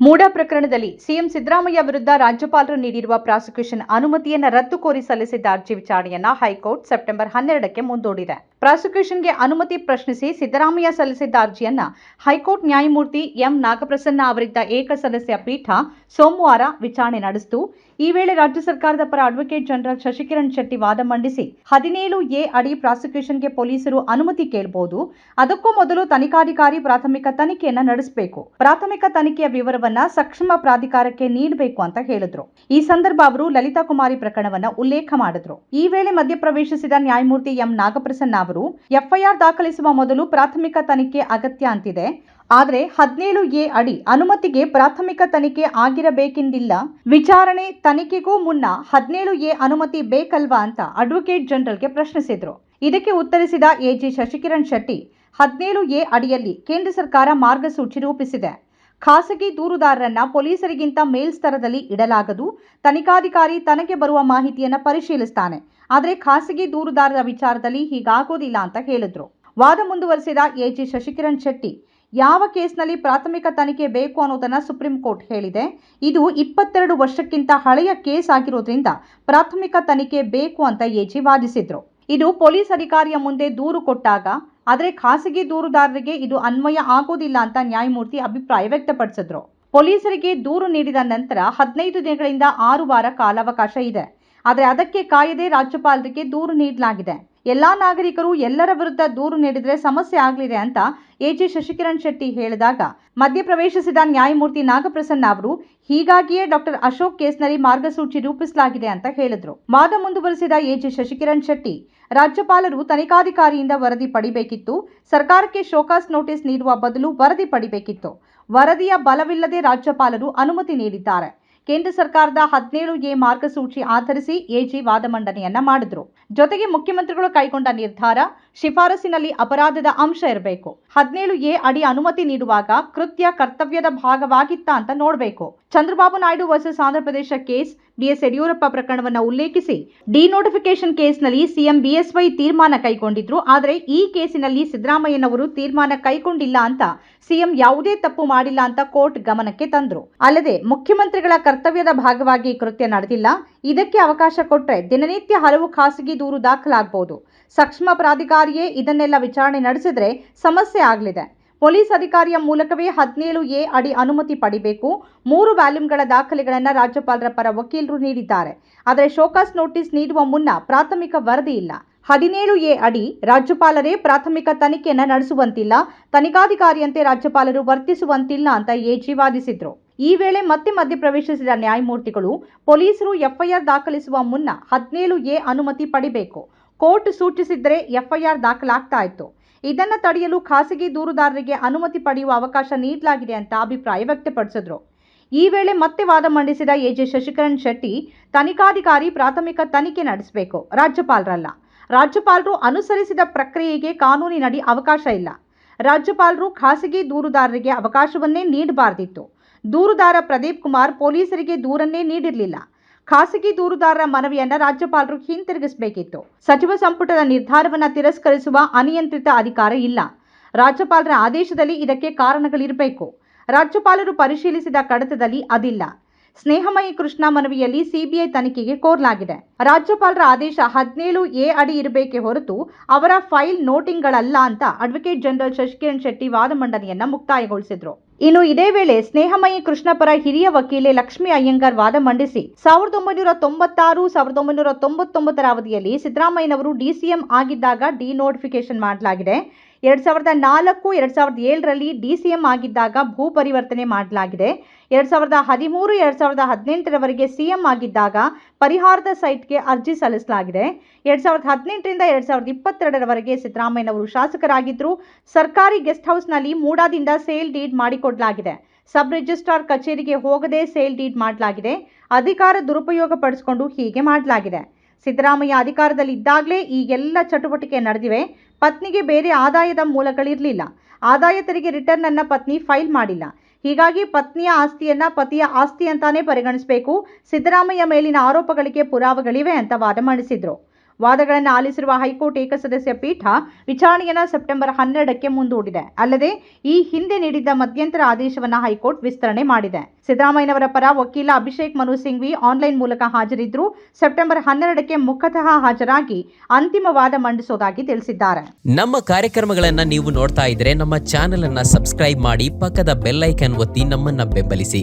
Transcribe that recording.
ಮೂಡ ಪ್ರಕರಣದಲ್ಲಿ ಸಿಎಂ ಸಿದ್ದರಾಮಯ್ಯ ವಿರುದ್ಧ ರಾಜ್ಯಪಾಲರು ನೀಡಿರುವ ಪ್ರಾಸಿಕ್ಯೂಷನ್ ಅನುಮತಿಯನ್ನು ರದ್ದು ಕೋರಿ ಸಲ್ಲಿಸಿದ್ದ ಅರ್ಜಿ ವಿಚಾರಣೆಯನ್ನ ಹೈಕೋರ್ಟ್ ಸೆಪ್ಟೆಂಬರ್ ಹನ್ನೆರಡಕ್ಕೆ ಮುಂದೂಡಿದೆ. ಪ್ರಾಸಿಕ್ಯೂಷನ್ಗೆ ಅನುಮತಿ ಪ್ರಶ್ನಿಸಿ ಸಿದ್ದರಾಮಯ್ಯ ಸಲ್ಲಿಸಿದ್ದ ಅರ್ಜಿಯನ್ನ ಹೈಕೋರ್ಟ್ ನ್ಯಾಯಮೂರ್ತಿ ಎಂ ನಾಗಪ್ರಸನ್ನ ಅವರಿದ್ದ ಏಕಸದಸ್ಯ ಪೀಠ ಸೋಮವಾರ ವಿಚಾರಣೆ ನಡೆಸಿತು. ಈ ವೇಳೆ ರಾಜ್ಯ ಸರ್ಕಾರದ ಪರ ಅಡ್ವೊಕೇಟ್ ಜನರಲ್ ಶಶಿಕಿರಣ್ ಶೆಟ್ಟಿ ವಾದ ಮಂಡಿಸಿ ಹದಿನೇಳು ಎ ಅಡಿ ಪ್ರಾಸಿಕ್ಯೂಷನ್ಗೆ ಪೊಲೀಸರು ಅನುಮತಿ ಕೇಳಬಹುದು ಅದಕ್ಕೂ ಮೊದಲು ತನಿಖಾಧಿಕಾರಿ ಪ್ರಾಥಮಿಕ ತನಿಖೆಯನ್ನ ನಡೆಸಬೇಕು. ಪ್ರಾಥಮಿಕ ತನಿಖೆಯ ವಿವರವನ್ನ ಸಕ್ಷಮ ಪ್ರಾಧಿಕಾರಕ್ಕೆ ನೀಡಬೇಕು ಅಂತ ಹೇಳಿದ್ರು. ಈ ಸಂದರ್ಭ ಅವರು ಲಲಿತಾ ಕುಮಾರಿ ಪ್ರಕರಣವನ್ನ ಉಲ್ಲೇಖ ಮಾಡಿದ್ರು. ಈ ವೇಳೆ ಮಧ್ಯಪ್ರವೇಶಿಸಿದ ನ್ಯಾಯಮೂರ್ತಿ ಎಂ ನಾಗಪ್ರಸನ್ನ ಅವರು ಎಫ್ಐಆರ್ ದಾಖಲಿಸುವ ಮೊದಲು ಪ್ರಾಥಮಿಕ ತನಿಖೆ ಅಗತ್ಯ ಅಂತಿದೆ. ಆದರೆ ಹದಿನೇಳು ಎ ಅಡಿ ಅನುಮತಿಗೆ ಪ್ರಾಥಮಿಕ ತನಿಖೆ ಆಗಿರಬೇಕೆಂದಿಲ್ಲ. ವಿಚಾರಣೆ ತನಿಖೆಗೂ ಮುನ್ನ ಹದಿನೇಳು ಎ ಅನುಮತಿ ಬೇಕಲ್ವಾ ಅಂತ ಅಡ್ವೊಕೇಟ್ ಜನರಲ್ಗೆ ಪ್ರಶ್ನಿಸಿದ್ರು. ಇದಕ್ಕೆ ಉತ್ತರಿಸಿದ ಎಜಿ ಶಶಿಕಿರಣ್ ಶೆಟ್ಟಿ, ಹದಿನೇಳು ಎ ಅಡಿಯಲ್ಲಿ ಕೇಂದ್ರ ಸರ್ಕಾರ ಮಾರ್ಗಸೂಚಿ ರೂಪಿಸಿದೆ. ಖಾಸಗಿ ದೂರುದಾರರನ್ನ ಪೊಲೀಸರಿಗಿಂತ ಮೇಲ್ಸ್ತರದಲ್ಲಿ ಇಡಲಾಗದು. ತನಿಖಾಧಿಕಾರಿ ತನಗೆ ಬರುವ ಮಾಹಿತಿಯನ್ನ ಪರಿಶೀಲಿಸ್ತಾನೆ. ಆದರೆ ಖಾಸಗಿ ದೂರುದಾರರ ವಿಚಾರದಲ್ಲಿ ಹೀಗಾಗೋದಿಲ್ಲ ಅಂತ ಹೇಳಿದ್ರು. ವಾದ ಮುಂದುವರೆಸಿದ ಎಜಿ ಶಶಿಕಿರಣ್ ಶೆಟ್ಟಿ, ಯಾವ ಕೇಸ್ನಲ್ಲಿ ಪ್ರಾಥಮಿಕ ತನಿಖೆ ಬೇಕು ಅನ್ನೋದನ್ನು ಸುಪ್ರೀಂ ಕೋರ್ಟ್ ಹೇಳಿದೆ. ಇದು ಇಪ್ಪತ್ತೆರಡು ವರ್ಷಕ್ಕಿಂತ ಹಳೆಯ ಕೇಸ್ ಆಗಿರೋದ್ರಿಂದ ಪ್ರಾಥಮಿಕ ತನಿಖೆ ಬೇಕು ಅಂತ ಎಜಿ ವಾದಿಸಿದ್ರು. ಇದು ಪೊಲೀಸ್ ಅಧಿಕಾರಿಯ ಮುಂದೆ ದೂರು ಕೊಟ್ಟಾಗ ಆದರೆ ಖಾಸಗಿ ದೂರುದಾರರಿಗೆ ಇದು ಅನ್ವಯ ಆಗೋದಿಲ್ಲ ಅಂತ ನ್ಯಾಯಮೂರ್ತಿ ಅಭಿಪ್ರಾಯ ವ್ಯಕ್ತಪಡಿಸಿದ್ರು. ಪೊಲೀಸರಿಗೆ ದೂರು ನೀಡಿದ ನಂತರ ಹದಿನೈದು ದಿನಗಳಿಂದ ಆರು ವಾರ ಕಾಲಾವಕಾಶ ಇದೆ. ಆದರೆ ಅದಕ್ಕೆ ಕಾಯದೆ ರಾಜ್ಯಪಾಲರಿಗೆ ದೂರು ನೀಡಲಾಗಿದೆ. ಎಲ್ಲಾ ನಾಗರಿಕರು ಎಲ್ಲರ ವಿರುದ್ಧ ದೂರು ನೀಡಿದರೆ ಸಮಸ್ಯೆ ಆಗಲಿದೆ ಅಂತ ಎಜಿ ಶಶಿಕಿರಣ್ ಶೆಟ್ಟಿ ಹೇಳಿದಾಗ. ಮಧ್ಯಪ್ರವೇಶಿಸಿದ ನ್ಯಾಯಮೂರ್ತಿ ನಾಗಪ್ರಸನ್ನ ಅವರು, ಹೀಗಾಗಿಯೇ ಡಾಕ್ಟರ್ ಅಶೋಕ್ ಕೇಸ್ನಲ್ಲಿ ಮಾರ್ಗಸೂಚಿ ರೂಪಿಸಲಾಗಿದೆ ಅಂತ ಹೇಳಿದರು. ವಾದ ಮುಂದುವರೆಸಿದ ಎಜಿ ಶಶಿಕಿರಣ್ ಶೆಟ್ಟಿ, ರಾಜ್ಯಪಾಲರು ತನಿಖಾಧಿಕಾರಿಯಿಂದ ವರದಿ ಪಡಿಬೇಕಿತ್ತು. ಸರ್ಕಾರಕ್ಕೆ ಶೋಕಾಸ್ ನೋಟಿಸ್ ನೀಡುವ ಬದಲು ವರದಿ ಪಡಿಬೇಕಿತ್ತು. ವರದಿಯ ಬಲವಿಲ್ಲದೆ ರಾಜ್ಯಪಾಲರು ಅನುಮತಿ ನೀಡಿದ್ದಾರೆ. ಕೇಂದ್ರ ಸರ್ಕಾರದ ಹದಿನೇಳು ಎ ಮಾರ್ಗಸೂಚಿ ಆಧರಿಸಿ ಎಜಿ ವಾದ ಮಂಡನೆಯನ್ನ ಮಾಡಿದ್ರು. ಜೊತೆಗೆ ಮುಖ್ಯಮಂತ್ರಿಗಳು ಕೈಗೊಂಡ ನಿರ್ಧಾರ, ಶಿಫಾರಸಿನಲ್ಲಿ ಅಪರಾಧದ ಅಂಶ ಇರಬೇಕು. ಹದಿನೇಳು ಎ ಅಡಿ ಅನುಮತಿ ನೀಡುವಾಗ ಕೃತ್ಯ ಕರ್ತವ್ಯದ ಭಾಗವಾಗಿತ್ತ ಅಂತ ನೋಡಬೇಕು. Chandrababu Naidu versus Andhra Pradesh case, BS Yediyurappa ಪ್ರಕರಣವನ್ನು ಉಲ್ಲೇಖಿಸಿ ಡಿನೋಟಿಫಿಕೇಶನ್ ಕೇಸ್ನಲ್ಲಿ ಸಿಎಂ ಬಿಎಸ್ವೈ ತೀರ್ಮಾನ ಕೈಗೊಂಡಿದ್ರು. ಆದರೆ ಈ ಕೇಸಿನಲ್ಲಿ ಸಿದ್ದರಾಮಯ್ಯನವರು ತೀರ್ಮಾನ ಕೈಗೊಂಡಿಲ್ಲ ಅಂತ ಸಿಎಂ ಯಾವುದೇ ತಪ್ಪು ಮಾಡಿಲ್ಲ ಅಂತ ಕೋರ್ಟ್ ಗಮನಕ್ಕೆ ತಂದ್ರು. ಅಲ್ಲದೆ ಮುಖ್ಯಮಂತ್ರಿಗಳ ಕರ್ತವ್ಯದ ಭಾಗವಾಗಿ ಕೃತ್ಯ ನಡೆದಿಲ್ಲ. ಇದಕ್ಕೆ ಅವಕಾಶ ಕೊಟ್ಟರೆ ದಿನನಿತ್ಯ ಹಲವು ಖಾಸಗಿ ದೂರು ದಾಖಲಾಗಬಹುದು. ಸಕ್ಷಮ ಪ್ರಾಧಿಕಾರಿಯೇ ಇದನ್ನೆಲ್ಲ ವಿಚಾರಣೆ ನಡೆಸಿದ್ರೆ ಸಮಸ್ಯೆ ಆಗಲಿದೆ. ಪೊಲೀಸ್ ಅಧಿಕಾರಿಯ ಮೂಲಕವೇ ಹದಿನೇಳು ಎ ಅಡಿ ಅನುಮತಿ ಪಡಿಬೇಕು. ಮೂರು ವ್ಯಾಲ್ಯೂಮ್ಗಳ ದಾಖಲೆಗಳನ್ನು ರಾಜ್ಯಪಾಲರ ಪರ ವಕೀಲರು ನೀಡಿದ್ದಾರೆ. ಆದರೆ ಶೋಕಾಸ್ ನೋಟಿಸ್ ನೀಡುವ ಮುನ್ನ ಪ್ರಾಥಮಿಕ ವರದಿ ಇಲ್ಲ. ಹದಿನೇಳು ಎ ಅಡಿ ರಾಜ್ಯಪಾಲರೇ ಪ್ರಾಥಮಿಕ ತನಿಖೆಯನ್ನು ನಡೆಸುವಂತಿಲ್ಲ. ತನಿಖಾಧಿಕಾರಿಯಂತೆ ರಾಜ್ಯಪಾಲರು ವರ್ತಿಸುವಂತಿಲ್ಲ ಅಂತ ಎಜಿ ವಾದಿಸಿದ್ರು. ಈ ವೇಳೆ ಮತ್ತೆ ಮಧ್ಯಪ್ರವೇಶಿಸಿದ ನ್ಯಾಯಮೂರ್ತಿಗಳು ಪೊಲೀಸರು ಎಫ್ಐಆರ್ ದಾಖಲಿಸುವ ಮುನ್ನ ಹದಿನೇಳು ಎ ಅನುಮತಿ ಪಡಿಬೇಕು. ಕೋರ್ಟ್ ಸೂಚಿಸಿದ್ರೆ ಎಫ್ಐಆರ್ ದಾಖಲಾಗ್ತಾ ಇತ್ತು. ಇದನ್ನು ತಡೆಯಲು ಖಾಸಗಿ ದೂರುದಾರರಿಗೆ ಅನುಮತಿ ಪಡೆಯುವ ಅವಕಾಶ ನೀಡಲಾಗಿದೆ ಅಂತ ಅಭಿಪ್ರಾಯ ವ್ಯಕ್ತಪಡಿಸಿದ್ರು. ಈ ವೇಳೆ ಮತ್ತೆ ವಾದ ಮಂಡಿಸಿದ ಎಜೆ ಶಶಿಕರಣ್ ಶೆಟ್ಟಿ, ತನಿಖಾಧಿಕಾರಿ ಪ್ರಾಥಮಿಕ ತನಿಖೆ ನಡೆಸಬೇಕು, ರಾಜ್ಯಪಾಲರಲ್ಲ. ರಾಜ್ಯಪಾಲರು ಅನುಸರಿಸಿದ ಪ್ರಕ್ರಿಯೆಗೆ ಕಾನೂನಿನಡಿ ಅವಕಾಶ ಇಲ್ಲ. ರಾಜ್ಯಪಾಲರು ಖಾಸಗಿ ದೂರುದಾರರಿಗೆ ಅವಕಾಶವನ್ನೇ ನೀಡಬಾರದಿತ್ತು. ದೂರುದಾರ ಪ್ರದೀಪ್ ಕುಮಾರ್ ಪೊಲೀಸರಿಗೆ ದೂರನ್ನೇ ನೀಡಿರಲಿಲ್ಲ. ಖಾಸಗಿ ದೂರುದಾರರ ಮನವಿಯನ್ನ ರಾಜ್ಯಪಾಲರು ಹಿಂತಿರುಗಿಸಬೇಕಿತ್ತು. ಸಚಿವ ಸಂಪುಟದ ನಿರ್ಧಾರವನ್ನ ತಿರಸ್ಕರಿಸುವ ಅನಿಯಂತ್ರಿತ ಅಧಿಕಾರ ಇಲ್ಲ. ರಾಜ್ಯಪಾಲರ ಆದೇಶದಲ್ಲಿ ಇದಕ್ಕೆ ಕಾರಣಗಳಿರಬೇಕು. ರಾಜ್ಯಪಾಲರು ಪರಿಶೀಲಿಸಿದ ಕಡತದಲ್ಲಿ ಅದಿಲ್ಲ. ಸ್ನೇಹಮಯಿ ಕೃಷ್ಣ ಮನವಿಯಲ್ಲಿ ಸಿಬಿಐ ತನಿಖೆಗೆ ಕೋರಲಾಗಿದೆ. ರಾಜ್ಯಪಾಲರ ಆದೇಶ ಹದಿನೇಳು ಎ ಅಡಿ ಇರಬೇಕೆ ಹೊರತು ಅವರ ಫೈಲ್ ನೋಟಿಂಗ್ಗಳಲ್ಲ ಅಂತ ಅಡ್ವೊಕೇಟ್ ಜನರಲ್ ಶಶಿಕಿರಣ್ ಶೆಟ್ಟಿ ವಾದ ಮಂಡನೆಯನ್ನ ಮುಕ್ತಾಯಗೊಳಿಸಿದ್ರು. ಇನ್ನು ಇದೇ ವೇಳೆ ಸ್ನೇಹಮಯಿ ಕೃಷ್ಣ ಪರ ಹಿರಿಯ ವಕೀಲೆ ಲಕ್ಷ್ಮಿ ಅಯ್ಯಂಗಾರ್ ವಾದ ಮಂಡಿಸಿ. ಸಾವಿರದ ಒಂಬೈನೂರ ತೊಂಬತ್ತಾರು, ಸಾವಿರದ ಒಂಬೈನೂರ ತೊಂಬತ್ತೊಂಬತ್ತರ ಅವಧಿಯಲ್ಲಿ ಸಿದ್ದರಾಮಯ್ಯನವರು ಡಿಸಿಎಂ ಆಗಿದ್ದಾಗ ಡಿನೋಟಿಫಿಕೇಶನ್ ಮಾಡಲಾಗಿದೆ. ಎರಡ್ ಸಾವಿರದ ನಾಲ್ಕು, ಎರಡ್ ಸಾವಿರದ ಏಳರಲ್ಲಿ ಡಿ ಸಿ ಎಂ ಆಗಿದ್ದಾಗ ಭೂ ಪರಿವರ್ತನೆ ಮಾಡಲಾಗಿದೆ. ಎರಡ್ ಸಾವಿರದ ಹದಿಮೂರು, ಎರಡ್ ಸಾವಿರದ ಹದಿನೆಂಟರವರೆಗೆ ಸಿ ಎಂ ಆಗಿದ್ದಾಗ ಪರಿಹಾರದ ಸೈಟ್ಗೆ ಅರ್ಜಿ ಸಲ್ಲಿಸಲಾಗಿದೆ. ಎರಡ್ ಸಾವಿರದ ಹದಿನೆಂಟರಿಂದ ಎರಡ್ ಸಾವಿರದ ಇಪ್ಪತ್ತೆರಡರವರೆಗೆ ಸಿದ್ದರಾಮಯ್ಯನವರು ಶಾಸಕರಾಗಿದ್ದರು ಸರ್ಕಾರಿ ಗೆಸ್ಟ್ ಹೌಸ್ನಲ್ಲಿ ಮೂಡಾದಿಂದ ಸೇಲ್ ಡೀಡ್ ಮಾಡಿಕೊಡಲಾಗಿದೆ. ಸಬ್ ರಿಜಿಸ್ಟ್ರಾರ್ ಕಚೇರಿಗೆ ಹೋಗದೆ ಸೇಲ್ ಡೀಡ್ ಮಾಡಲಾಗಿದೆ. ಅಧಿಕಾರ ದುರುಪಯೋಗ ಪಡಿಸಿಕೊಂಡು ಹೀಗೆ ಮಾಡಲಾಗಿದೆ. ಸಿದ್ದರಾಮಯ್ಯ ಅಧಿಕಾರದಲ್ಲಿದ್ದಾಗಲೇ ಈ ಎಲ್ಲ ಚಟುವಟಿಕೆ ನಡೆದಿವೆ. ಪತ್ನಿಗೆ ಬೇರೆ ಆದಾಯದ ಮೂಲಗಳಿರಲಿಲ್ಲ. ಆದಾಯ ತೆರಿಗೆ ರಿಟರ್ನ್ ಅನ್ನ ಪತ್ನಿ ಫೈಲ್ ಮಾಡಿಲ್ಲ. ಹೀಗಾಗಿ ಪತ್ನಿಯ ಆಸ್ತಿಯನ್ನ ಪತಿಯ ಆಸ್ತಿ ಅಂತಾನೆ ಪರಿಗಣಿಸಬೇಕು. ಸಿದ್ದರಾಮಯ್ಯ ಮೇಲಿನ ಆರೋಪಗಳಿಗೆ ಪುರಾವೆಗಳಿವೆ ಅಂತ ವಾದ ಮಂಡಿಸಿದ್ರು. ವಾದಗಳನ್ನು ಆಲಿಸಿರುವ ಹೈಕೋರ್ಟ್ ಏಕಸದಸ್ಯ ಪೀಠ ವಿಚಾರಣೆಯನ್ನು ಸೆಪ್ಟೆಂಬರ್ ಹನ್ನೆರಡಕ್ಕೆ ಮುಂದೂಡಿದೆ. ಅಲ್ಲದೆ, ಈ ಹಿಂದೆ ನೀಡಿದ್ದ ಮಧ್ಯಂತರ ಆದೇಶವನ್ನು ಹೈಕೋರ್ಟ್ ವಿಸ್ತರಣೆ ಮಾಡಿದೆ. ಸಿದ್ದರಾಮಯ್ಯನವರ ಪರ ವಕೀಲ ಅಭಿಷೇಕ್ ಮನು ಸಿಂಘ್ವಿ ಆನ್ಲೈನ್ ಮೂಲಕ ಹಾಜರಿದ್ದರು. ಸೆಪ್ಟೆಂಬರ್ ಹನ್ನೆರಡಕ್ಕೆ ಮುಖತಃ ಹಾಜರಾಗಿ ಅಂತಿಮ ವಾದ ಮಂಡಿಸೋದಾಗಿ ತಿಳಿಸಿದ್ದಾರೆ. ನಮ್ಮ ಕಾರ್ಯಕ್ರಮಗಳನ್ನ ನೀವು ನೋಡ್ತಾ ಇದ್ರೆ ನಮ್ಮ ಚಾನೆಲ್ ಅನ್ನ ಸಬ್ಸ್ಕ್ರೈಬ್ ಮಾಡಿ ಪಕ್ಕದ ಬೆಲ್ ಒತ್ತಿ ನಮ್ಮನ್ನ ಬೆಂಬಲಿಸಿ.